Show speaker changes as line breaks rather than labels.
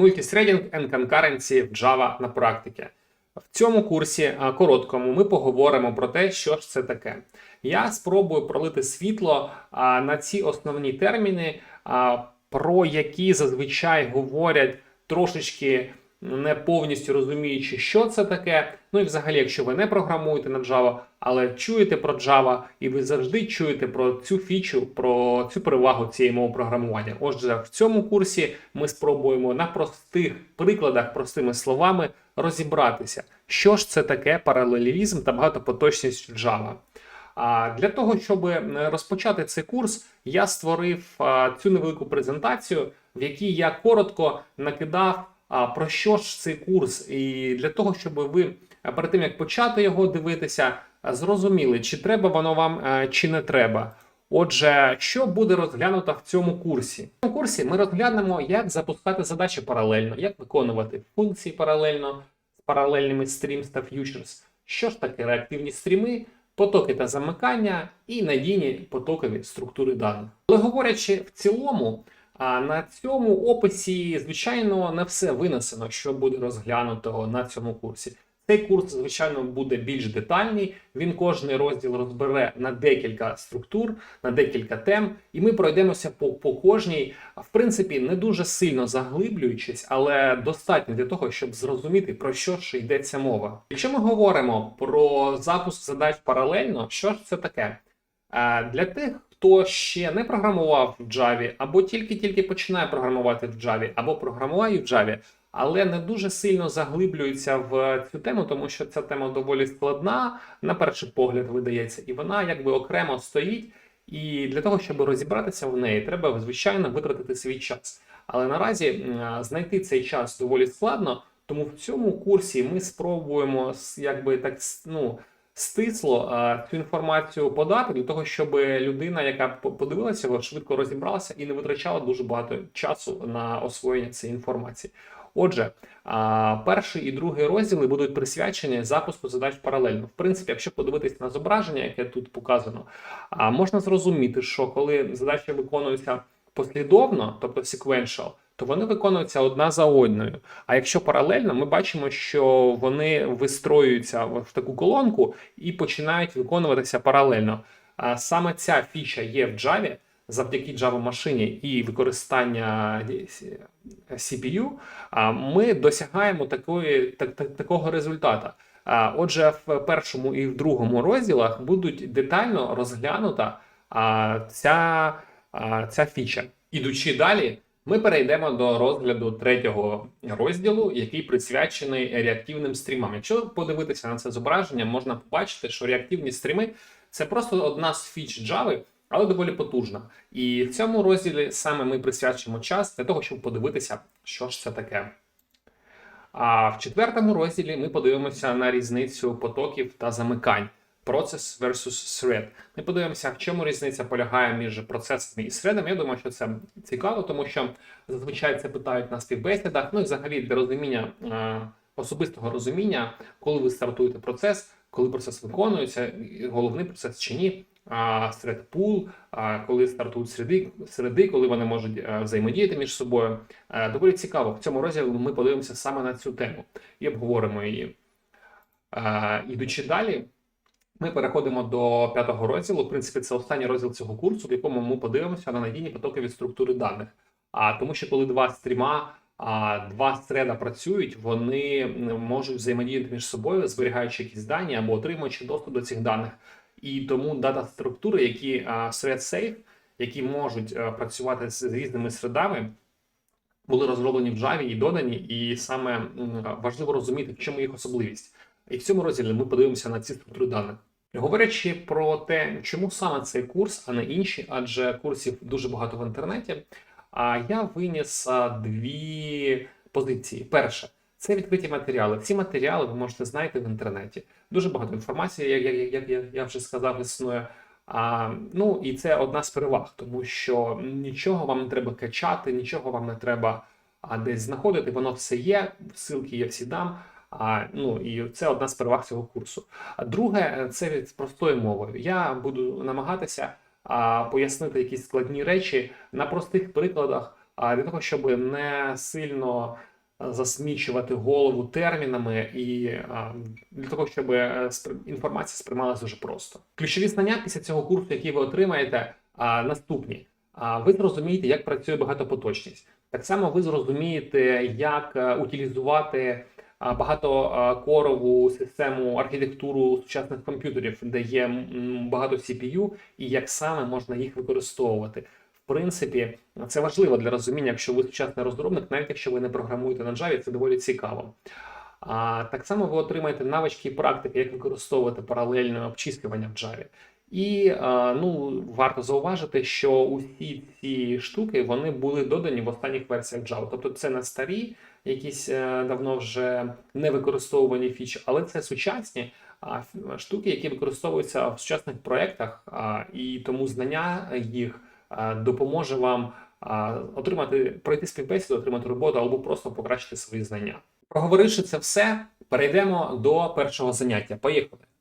Multithreading and Concurrency в Java на практиці. В цьому курсі короткому ми поговоримо про те, що ж це таке. Я спробую пролити світло на ці основні терміни, про які зазвичай говорять трошечки не повністю розуміючи, що це таке. Ну і взагалі, якщо ви не програмуєте на Java, але чуєте про Java, і ви завжди чуєте про цю фічу, про цю перевагу цієї мови програмування. Отже, в цьому курсі ми спробуємо на простих прикладах, простими словами розібратися, що ж це таке паралелізм та багатопоточність Java. А для того, щоб е, розпочати цей курс, я створив цю невелику презентацію, в якій я коротко накидав а, про що ж цей курс, і для того, щоб ви а, перед тим як почати його дивитися, зрозуміли, чи треба воно вам, чи не треба. Отже, що буде розглянуто в цьому курсі? В цьому курсі ми розглянемо, як запускати задачі паралельно, як виконувати функції паралельно з паралельними streams та futures, що ж таке реактивні стріми, потоки та замикання і надійні потокові структури даних. Але говорячи в цілому, а на цьому описі, звичайно, не все винесено, що буде розглянуто на цьому курсі. Цей курс, звичайно, буде більш детальний. Він кожний розділ розбере на декілька структур, на декілька тем, і ми пройдемося по, по кожній, в принципі, не дуже сильно заглиблюючись, але достатньо для того, щоб зрозуміти, про що ж йдеться мова. Якщо ми говоримо про запуск задач паралельно, що ж це таке? Для тих, хто ще не програмував в Java, або тільки-тільки починає програмувати в Java, або програмує в Java, але не дуже сильно заглиблюється в цю тему, тому що ця тема доволі складна, на перший погляд видається, і вона якби окремо стоїть. І для того, щоб розібратися в неї, треба звичайно витратити свій час. Але наразі знайти цей час доволі складно, тому в цьому курсі ми спробуємо якби так ну, стисло цю інформацію подати для того, щоб людина, яка подивилася швидко розібралася і не витрачала дуже багато часу на освоєння цієї інформації. Отже, перший і другий розділи будуть присвячені запуску задач паралельно. В принципі, якщо подивитись на зображення, яке тут показано, можна зрозуміти, що коли задачі виконуються послідовно, тобто sequential, то вони виконуються одна за одною. А якщо паралельно, ми бачимо, що вони вистроюються в таку колонку і починають виконуватися паралельно. А саме ця фіча є в Java завдяки Java машині і використання CPU, ми досягаємо такої, так, так, такого результата. А, Отже, в першому і в другому розділах будуть детально розглянута ця, ця фіча. Ідучи далі, ми перейдемо до розгляду третього розділу, який присвячений реактивним стрімам. Якщо подивитися на це зображення, можна побачити, що реактивні стріми це просто одна з фіч Java, але доволі потужна. І в цьому розділі саме ми присвячимо час для того, щоб подивитися, що ж це таке. А в четвертому розділі ми подивимося на різницю потоків та замикань. Process versus thread. Ми подивимося, в чому різниця полягає між процесами і threadами. Я думаю, що це цікаво, тому що зазвичай це питають на співбесідах. Ну і взагалі для розуміння е, особистого розуміння, коли ви стартуєте процес, коли процес виконується, головний процес чи ні. Pool, а коли стартують середи, середи, коли вони можуть е, взаємодіяти між собою. Е, Доволі цікаво. В цьому розділі ми подивимося саме на цю тему і обговоримо її. Ідучи далі, ми переходимо до п'ятого розділу. В принципі, це останній розділ цього курсу, в якому ми подивимося на надійні потокові структури даних. А тому, що коли два стріма, а два стреда працюють, вони можуть взаємодіяти між собою, зберігаючи якісь дані або отримуючи доступ до цих даних. І тому дата структури, які thread safe, які можуть працювати з різними средами, були розроблені в Java і додані, і саме важливо розуміти, в чому їх особливість. І в цьому розділі ми подивимося на ці структури даних. Говорячи про те, чому саме цей курс, а не інші, адже курсів дуже багато в інтернеті. А я виніс дві позиції. Перше, це відкриті матеріали. Ці матеріали ви можете знайти в інтернеті. Дуже багато інформації, як, як, як, як я вже сказав, існує. А, ну і це одна з переваг, тому що нічого вам не треба качати, нічого вам не треба а, десь знаходити. Воно все є, ссылки я всі дам. А, ну і це одна з переваг цього курсу. Друге, е, це від простою мовою. Я буду намагатися а, пояснити якісь складні речі на простих прикладах, а, для того, щоб не сильно засмічувати голову термінами і а, для того, щоб е, інформація сприймалася дуже просто. Ключові знання після цього курсу, які ви отримаєте, а, наступні. А, ви зрозумієте, як працює багатопоточність. Так само ви зрозумієте, як е, утилізувати багатокорову систему архітектуру сучасних комп'ютерів, де є багато CPU, і як саме можна їх використовувати. В принципі, це важливо для розуміння, якщо ви сучасний розробник, навіть якщо ви не програмуєте на Java, це доволі цікаво. А так само ви отримаєте навички і практики, як використовувати паралельне обчислювання в Java. І ну, варто зауважити, що усі ці штуки вони були додані в останніх версіях Java. Тобто це не старі, якісь е, давно вже не використовувані фічі, але це сучасні штуки, які використовуються в сучасних проєктах, і тому знання їх допоможе вам отримати пройти співбесіду, отримати роботу або просто покращити свої знання. Проговоривши це все, перейдемо до першого заняття. Поїхали.